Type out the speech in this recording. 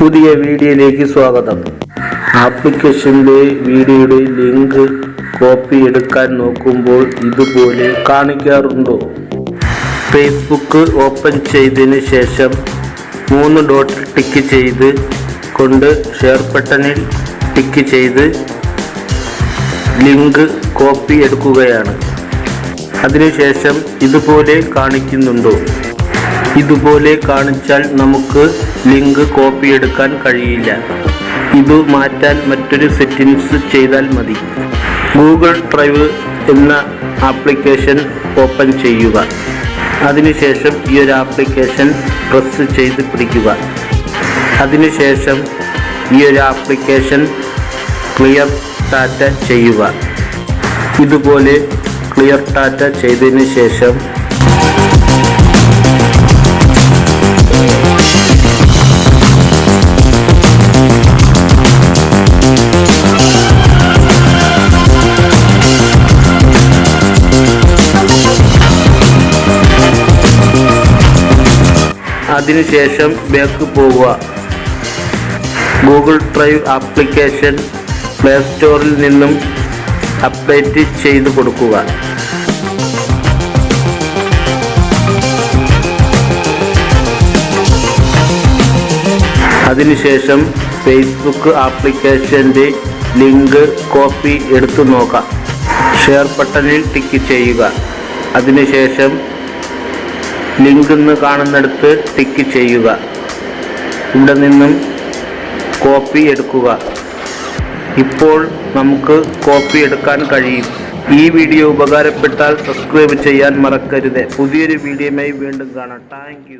പുതിയ വീഡിയോയിലേക്ക് സ്വാഗതം. ആപ്ലിക്കേഷന്റെ വീഡിയോയുടെ ലിങ്ക് കോപ്പി എടുക്കാൻ നോക്കുമ്പോൾ ഇതുപോലെ കാണിക്കാറുണ്ടോ? ഫേസ്ബുക്ക് ഓപ്പൺ ചെയ്തതിന് ശേഷം മൂന്ന് ഡോട്ട് ടിക്ക് ചെയ്ത് കൊണ്ട് ഷെയർ ബട്ടണിൽ ടിക്ക് ചെയ്ത് ലിങ്ക് കോപ്പി എടുക്കുകയാണ്. അതിനുശേഷം ഇതുപോലെ കാണിക്കുന്നുണ്ടോ? ഇതുപോലെ കാണിച്ചാൽ നമുക്ക് ലിങ്ക് കോപ്പി എടുക്കാൻ കഴിയില്ല. ഇത് മാറ്റാൻ മറ്റൊരു സെറ്റിങ്സ് ചെയ്താൽ മതി. ഗൂഗിൾ ഡ്രൈവ് എന്ന ആപ്ലിക്കേഷൻ ഓപ്പൺ ചെയ്യുക. അതിനുശേഷം ഈ ഒരു ആപ്ലിക്കേഷൻ പ്രസ് ചെയ്ത് പിടിക്കുക. അതിനുശേഷം ഈ ഒരു ആപ്ലിക്കേഷൻ ക്ലിയർ ടാറ്റ ചെയ്യുക. ഇതുപോലെ ക്ലിയർ ടാറ്റ ചെയ്തതിന് ശേഷം അതിനുശേഷം ബാക്ക് പോവുക. ഗൂഗിൾ ഡ്രൈവ് ആപ്ലിക്കേഷൻ പ്ലേ സ്റ്റോറിൽ നിന്നും അപ്ഡേറ്റ് ചെയ്തു കൊടുക്കുക. അതിനുശേഷം ഫേസ്ബുക്ക് ആപ്ലിക്കേഷന്റെ ലിങ്ക് കോപ്പി എടുത്തു നോക്കാം. ഷെയർ ബട്ടണിൽ ടിക്ക് ചെയ്യുക. അതിനുശേഷം ലിങ്ക് എന്ന് കാണുന്നിടത്ത് ടിക്ക് ചെയ്യുക. ഇവിടെ നിന്നും കോപ്പി എടുക്കുക. ഇപ്പോൾ നമുക്ക് കോപ്പി എടുക്കാൻ കഴിയും. ഈ വീഡിയോ ഉപകാരപ്പെട്ടാൽ സബ്സ്ക്രൈബ് ചെയ്യാൻ മറക്കരുത്. പുതിയൊരു വീഡിയോയുമായി വീണ്ടും കാണാം. താങ്ക്